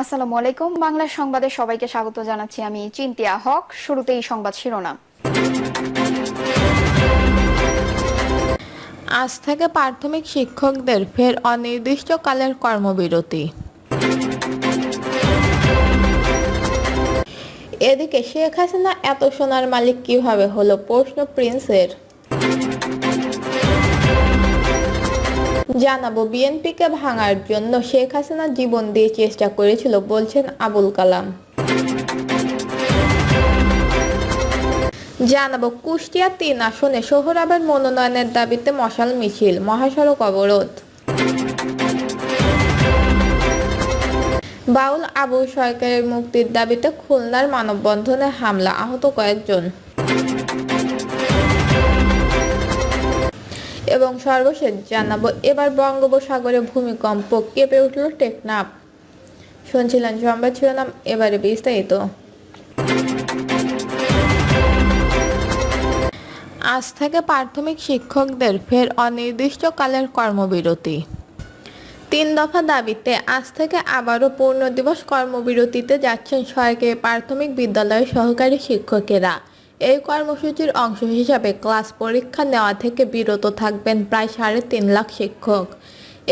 আসসালামু আলাইকুম। বাংলা সংবাদে সবাইকে স্বাগত জানাচ্ছি আমি চিন্তিয়া হক। শুরুতেই সংবাদ শিরোনাম। আজ থেকে প্রাথমিক শিক্ষকদের ফের অনির্দিষ্টকালের কর্মবিরতি। এদিকে শেখ হাসিনা এত সোনার মালিক কীভাবে হলো প্রশ্ন প্রিন্সের। জানাব, বিএনপিকে ভাঙার জন্য শেখ হাসিনা জীবন দিয়ে চেষ্টা করেছিল, বলছেন আবুল কালাম। জানাব, কুষ্টিয়া তিন আসনে সোহরাবের মনোনয়নের দাবিতে মশাল মিছিল, মহাসড়ক অবরোধ। বাউল আবু সরকারের মুক্তির দাবিতে খুলনার মানববন্ধনে হামলা, আহত কয়েকজন। এবং সর্বশেষ জানাব, এবার বঙ্গোপসাগরে ভূমিকম্প কেঁপে উঠল টেকনাফ। শুনছিলেন সংবাদ শিরোনাম, এবারে বিস্তারিত। আজ থেকে প্রাথমিক শিক্ষকদের ফের অনির্দিষ্টকালের কর্মবিরতি। তিন দফা দাবিতে আজ থেকে আবারও পূর্ণ দিবস কর্মবিরতিতে যাচ্ছেন সরকারি প্রাথমিক বিদ্যালয়ের সহকারী শিক্ষকেরা। এই কর্মসূচির অংশ হিসাবে ক্লাস পরীক্ষা নেওয়া থেকে বিরত থাকবেন প্রায় সাড়ে তিন লাখ শিক্ষক।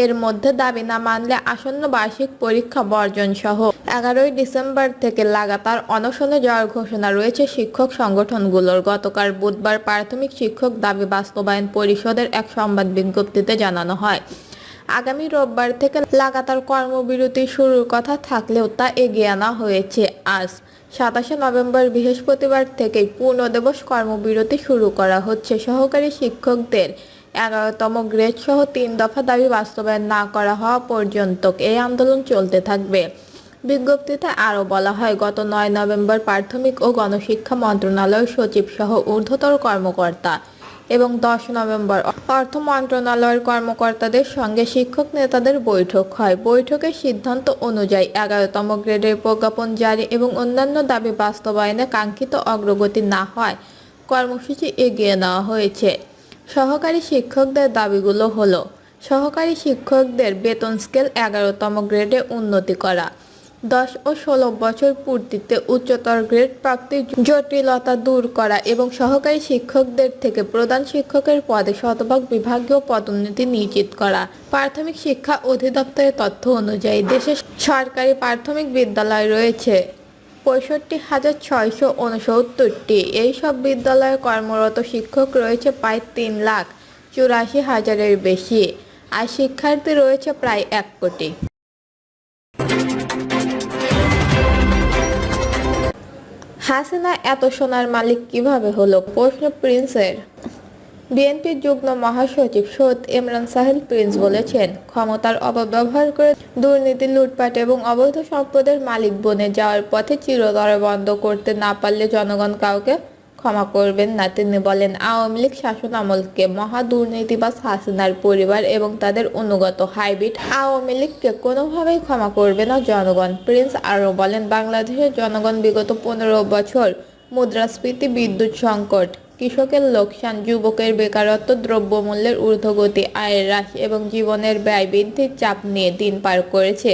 এর মধ্যে দাবি না মানলে আসন্ন বার্ষিক পরীক্ষা বর্জন সহ এগারোই ডিসেম্বর থেকে লাগাতার অনশনে যাওয়ার ঘোষণা রয়েছে শিক্ষক সংগঠনগুলোর। গতকাল বুধবার প্রাথমিক শিক্ষক দাবি বাস্তবায়ন পরিষদের এক সংবাদ বিজ্ঞপ্তিতে জানানো হয়। আগামী রোববার থেকে লাগাতার কর্মবিরতি শুরুর কথা থাকলেও তা এগিয়ে আনা হয়েছে। আজ সাতাশে নভেম্বর বৃহস্পতিবার থেকেই পূর্ণ দিবস কর্মবিরতি শুরু করা হচ্ছে সহকারী শিক্ষকদের। এগারোতম গ্রেড সহ তিন দফা দাবি বাস্তবায়ন না করা হওয়া পর্যন্ত এই আন্দোলন চলতে থাকবে। বিজ্ঞপ্তিতে আরও বলা হয়, গত নয় নভেম্বর প্রাথমিক ও গণশিক্ষা মন্ত্রণালয়ের সচিব সহ ঊর্ধ্বতর কর্মকর্তা এবং দশ নভেম্বর অর্থ মন্ত্রণালয়ের কর্মকর্তাদের সঙ্গে শিক্ষক নেতাদের বৈঠক হয়। বৈঠকের সিদ্ধান্ত অনুযায়ী এগারোতম গ্রেডের প্রজ্ঞাপন জারি এবং অন্যান্য দাবি বাস্তবায়নে কাঙ্ক্ষিত অগ্রগতি না হয়, কর্মসূচি এগিয়ে নেওয়া হয়েছে। সহকারী শিক্ষকদের দাবিগুলো হলো, সহকারী শিক্ষকদের বেতন স্কেল এগারোতম গ্রেডে উন্নতি করা দশ ও ষোলো বছর পূর্তিতে উচ্চতর গ্রেড প্রাপ্তির জটিলতা দূর করা এবং সহকারী শিক্ষকদের থেকে প্রধান শিক্ষকের পদে শতভাগ বিভাগীয় পদোন্নতি নিশ্চিত করা। প্রাথমিক শিক্ষা অধিদপ্তরের তথ্য অনুযায়ী দেশে সরকারি প্রাথমিক বিদ্যালয় রয়েছে পঁয়ষট্টি হাজার ছয়শো উনসত্তরটি এইসব বিদ্যালয়ে কর্মরত শিক্ষক রয়েছে প্রায় তিন লাখ চুরাশি হাজারের বেশি। আর শিক্ষার্থী রয়েছে প্রায় এক কোটি। হাসিনা এত সোনার মালিক কীভাবে হলো? প্রশ্ন প্রিন্সের। বিএনপির যুগ্ম মহাসচিব সৈয়দ ইমরান সাহেল প্রিন্স বলেছেন, ক্ষমতার অপব্যবহার করে দুর্নীতি, লুটপাট এবং অবৈধ সম্পদের মালিক বনে যাওয়ার পথে চিরতরে বন্ধ করতে না পারলে জনগণ কাউকে ক্ষমা করবেন। না, তিনি বলেন, আওয়ামী লীগ শাসন আমলকে মহা দুর্নীতিবাজ হাসিনার পরিবার এবং তাদের অনুগত হাইব্রিড আওয়ামী লীগকে কোনোভাবেই ক্ষমা করবে না জনগণ। প্রিন্স আরও বলেন, বাংলাদেশের জনগণ বিগত পনেরো বছর মুদ্রাস্ফীতি, বিদ্যুৎ সংকট, কৃষকের লোকসান, যুবকের বেকারত্ব, দ্রব্যমূল্যের ঊর্ধ্বগতি, আয়ের হ্রাস এবং জীবনের ব্যয় বৃদ্ধির চাপ নিয়ে দিন পার করেছে।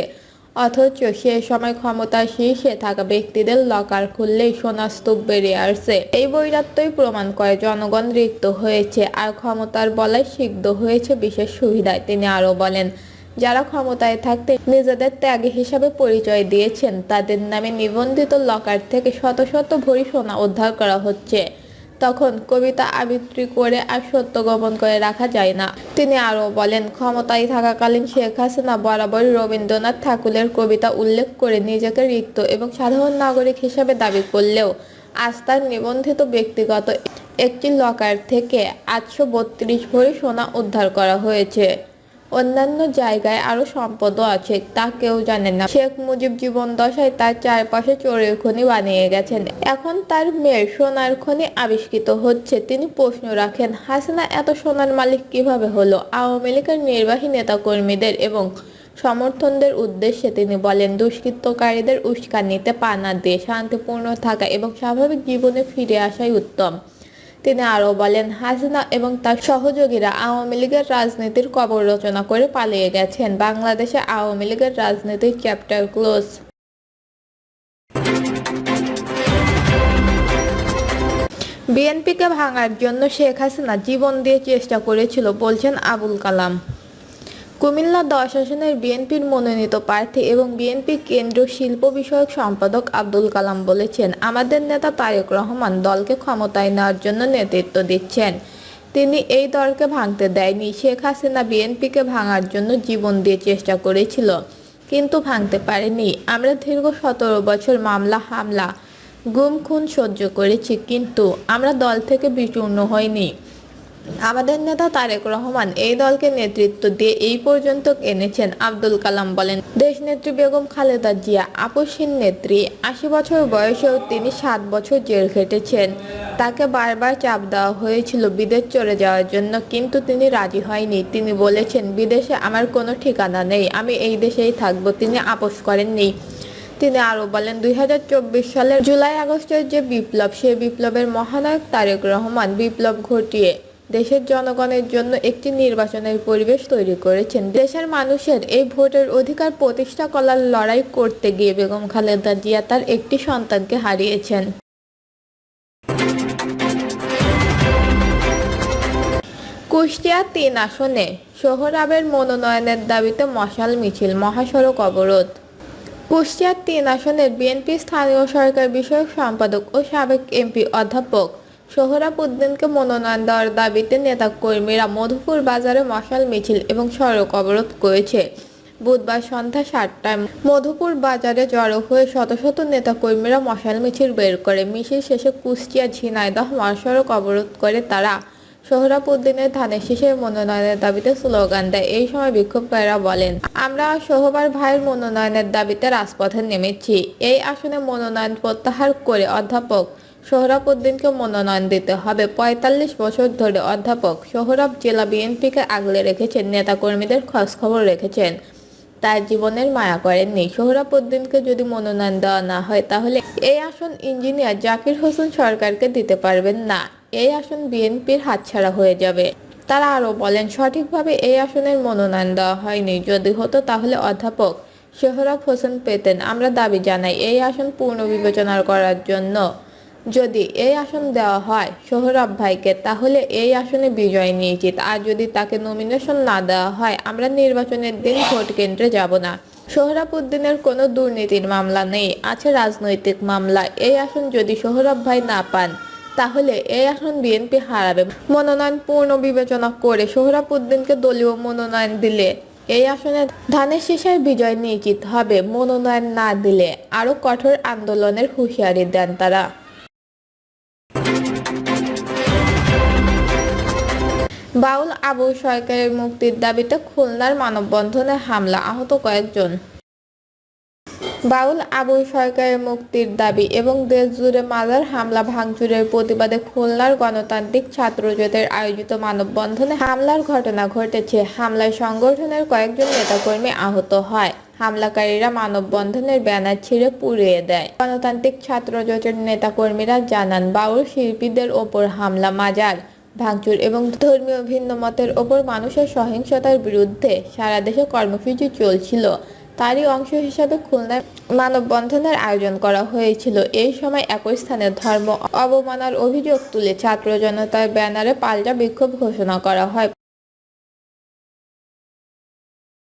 অথচ সে সময় ক্ষমতার শীর্ষে থাকা ব্যক্তিদের লকার খুললেই সোনাস্তূপ বেরিয়ে আসছে এই বৈরাত্যই প্রমাণ করে জনগণ রিক্ত হয়েছে আর ক্ষমতার বলায় সিদ্ধ হয়েছে বিশেষ সুবিধায়, তিনি আরও বলেন। যারা ক্ষমতায় থাকতে নিজেদের ত্যাগী হিসাবে পরিচয় দিয়েছেন, তাদের নামে নিবন্ধিত লকার থেকে শত শত ভরি সোনা উদ্ধার করা হচ্ছে। তখন কবিতা আবৃত্তি করে আর সত্য গোপন করে রাখা যায় না। তিনি আরও বলেন, ক্ষমতায় থাকাকালীন শেখ হাসিনা বরাবর রবীন্দ্রনাথ ঠাকুরের কবিতা উল্লেখ করে নিজেকে রিক্ত এবং সাধারণ নাগরিক হিসেবে দাবি করলেও আজ তার নিবন্ধিত ব্যক্তিগত একটি লকার থেকে আটশো বত্রিশ ভরি সোনা উদ্ধার করা হয়েছে। অন্যান্য জায়গায় আরও সম্পদও আছে, তা কেউ জানে না। শেখ মুজিব জীবন দশায় তার চারপাশে চোরের খনি বানিয়ে গেছেন। এখন তার মেয়ের সোনার খনি আবিষ্কৃত হচ্ছে। তিনি প্রশ্ন রাখেন, হাসিনা এত সোনার মালিক কীভাবে হলো? আওয়ামী লীগের নির্বাহী নেতাকর্মীদের এবং সমর্থনদের উদ্দেশ্যে তিনি বলেন, দুষ্কৃতকারীদের উস্কানিতে পা না দিয়ে শান্তিপূর্ণ থাকা এবং স্বাভাবিক জীবনে ফিরে আসাই উত্তম। তিনি আরও বলেন, হাসিনা এবং তার সহযোগীরা আওয়ামী লীগের রাজনীতির কবর রচনা করে পালিয়ে গেছেন। বাংলাদেশে আওয়ামী লীগের রাজনীতির চ্যাপ্টার ক্লোজ। বিএনপিকে ভাঙার জন্য শেখ হাসিনা জীবন দিয়ে চেষ্টা করেছিল, বলছেন আবুল কালাম। কুমিল্লা দশ আসনের বিএনপির মনোনীত প্রার্থী এবং বিএনপি কেন্দ্রীয় শিল্প বিষয়ক সম্পাদক আব্দুল কালাম বলেছেন, আমাদের নেতা তারেক রহমান দলকে ক্ষমতায় নেওয়ার জন্য নেতৃত্ব দিচ্ছেন। তিনি এই দলকে ভাঙতে দেয়নি। শেখ হাসিনা বিএনপিকে ভাঙার জন্য জীবন দিয়ে চেষ্টা করেছিল, কিন্তু ভাঙতে পারেনি। আমরা দীর্ঘ সতেরো বছর মামলা, হামলা, গুম, খুন সহ্য করেছি, কিন্তু আমরা দল থেকে বিচূর্ণ হইনি। আমাদের নেতা তারেক রহমান এই দলকে নেতৃত্ব দিয়ে এই পর্যন্ত এনেছেন আব্দুল কালাম বলেন, দেশনেত্রী বেগম খালেদা জিয়া আপসহীন নেত্রী, আশি বছর বয়সেও তিনি সাত বছর জেল খেটেছেন। তাকে বারবার চাপ দেওয়া হয়েছিল বিদেশ চলে যাওয়ার জন্য, কিন্তু তিনি রাজি হয়নি। তিনি বলেছেন, বিদেশে আমার কোনো ঠিকানা নেই, আমি এই দেশেই থাকব, তিনি আপোষ করেননি। তিনি আরও বলেন, দুই হাজার চব্বিশ সালের জুলাই আগস্টের যে বিপ্লব সেই বিপ্লবের মহানায়ক তারেক রহমান বিপ্লব ঘটিয়ে দেশের জনগণের জন্য একটি নির্বাচনের পরিবেশ তৈরি করেছেন। দেশের মানুষের এই ভোটের অধিকার প্রতিষ্ঠা করার লড়াই করতে গিয়ে বেগম খালেদা জিয়া তার একটি সন্তানকে হারিয়েছেন। কুষ্টিয়া তিন আসনে সোহরাবের মনোনয়নের দাবিতে মশাল মিছিল, মহাসড়ক অবরোধ। কুষ্টিয়ার তিন আসনের বিএনপি স্থানীয় সরকার বিষয়ক সম্পাদক ও সাবেক এমপি অধ্যাপক সোহরাব উদ্দিনকে মনোনয়ন দেওয়ার দাবিতে নেতাকর্মীরা মধুপুর বাজারে মশাল মিছিল এবং সড়ক অবরোধ করেছে। বুধবার সন্ধ্যা সাতটায় মধুপুর বাজারে জড়ো হয়ে শত শত নেতাকর্মীরা মশাল মিছিল বের করে। মিছিল শেষে কুষ্টিয়া ঝিনাইদহ মহাসড়ক অবরোধ করে তারা সোহরাব উদ্দিনের ধানের শীষের মনোনয়নের দাবিতে স্লোগান দেয়। এই সময় বিক্ষোভকারীরা বলেন, আমরা সোহবার ভাইয়ের মনোনয়নের দাবিতে রাজপথে নেমেছি। এই আসনে মনোনয়ন প্রত্যাহার করে অধ্যাপক সোহরাব উদ্দিনকে মনোনয়ন দিতে হবে। পঁয়তাল্লিশ বছর ধরে অধ্যাপক সোহরাব জেলা বিএনপিকে আগলে রেখেছেন, নেতাকর্মীদের খোঁজখবর রেখেছেন। তার জীবনের মায়া করেননি। সোহরাব উদ্দিনকে যদি মনোনয়ন দেওয়া না হয়, তাহলে এই আসন ইঞ্জিনিয়ার জাকির হোসেন সরকারকে দিতে পারবেন না। এই আসন বিএনপির হাতছাড়া হয়ে যাবে। তারা আরও বলেন, সঠিকভাবে এই আসনের মনোনয়ন দেওয়া হয়নি। যদি হতো, তাহলে অধ্যাপক সোহরাব হোসেন পেতেন। আমরা দাবি জানাই, এই আসন পূর্ণ পুনর্বিবেচনা করার জন্য যদি এই আসন দেওয়া হয় সোহরাব ভাইকে, তাহলে এই আসনে বিজয় নিশ্চিত। আর যদি তাকে নমিনেশন না দেওয়া হয়, আমরা নির্বাচনের দিন ভোট কেন্দ্রে যাব না। সোহরাব উদ্দিনের কোনো দুর্নীতির মামলা নেই, আছে রাজনৈতিক মামলা। এই আসন যদি সোহরাব ভাই না পান, তাহলে এই আসন বিএনপি হারাবে। মনোনয়ন পূর্ণ বিবেচনা করে সোহরাব উদ্দিনকে দলীয় মনোনয়ন দিলে এই আসনে ধানের শীষের বিজয় নিশ্চিত হবে। মনোনয়ন না দিলে আরও কঠোর আন্দোলনের হুঁশিয়ারি দেন তারা। বাউল আবু সরকারের মুক্তির দাবিতে খুলনার মানববন্ধনে হামলা, আহত কয়েকজন। বাউল আবু সরকারের মুক্তির দাবি এবং দেশ জুড়ে মাজার হামলা, ভাঙচুরের প্রতিবাদে খুলনার গণতান্ত্রিক ছাত্র জোটের আয়োজিত মানববন্ধনে হামলার ঘটনা ঘটেছে। হামলায় সংগঠনের কয়েকজন নেতাকর্মী আহত হয়। হামলাকারীরা মানববন্ধনের ব্যানার ছিঁড়ে পুড়িয়ে দেয়। গণতান্ত্রিক ছাত্র জোটের নেতাকর্মীরা জানান, বাউল শিল্পীদের ওপর হামলা, মাজার ভাঙচুর এবং ধর্মীয় ভিন্ন মতের ওপর মানুষের সহিংসতার বিরুদ্ধে সারা দেশে কর্মসূচি চলছিল। তারই অংশ হিসাবে খুলনায় মানববন্ধনের আয়োজন করা হয়েছিল। এই সময় একই স্থানে ধর্ম অবমানার অভিযোগ তুলে ছাত্র জনতার ব্যানারে পাল্টা বিক্ষোভ ঘোষণা করা হয়।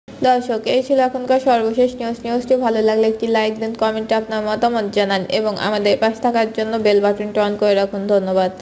দর্শক, এই ছিল এখনকার সর্বশেষ নিউজ নিউজটি ভালো লাগলে একটি লাইক দিন কমেন্টে আপনার মতামত জানান এবং আমাদের পাশে থাকার জন্য বেল বাটনটি অন করে রাখুন। ধন্যবাদ।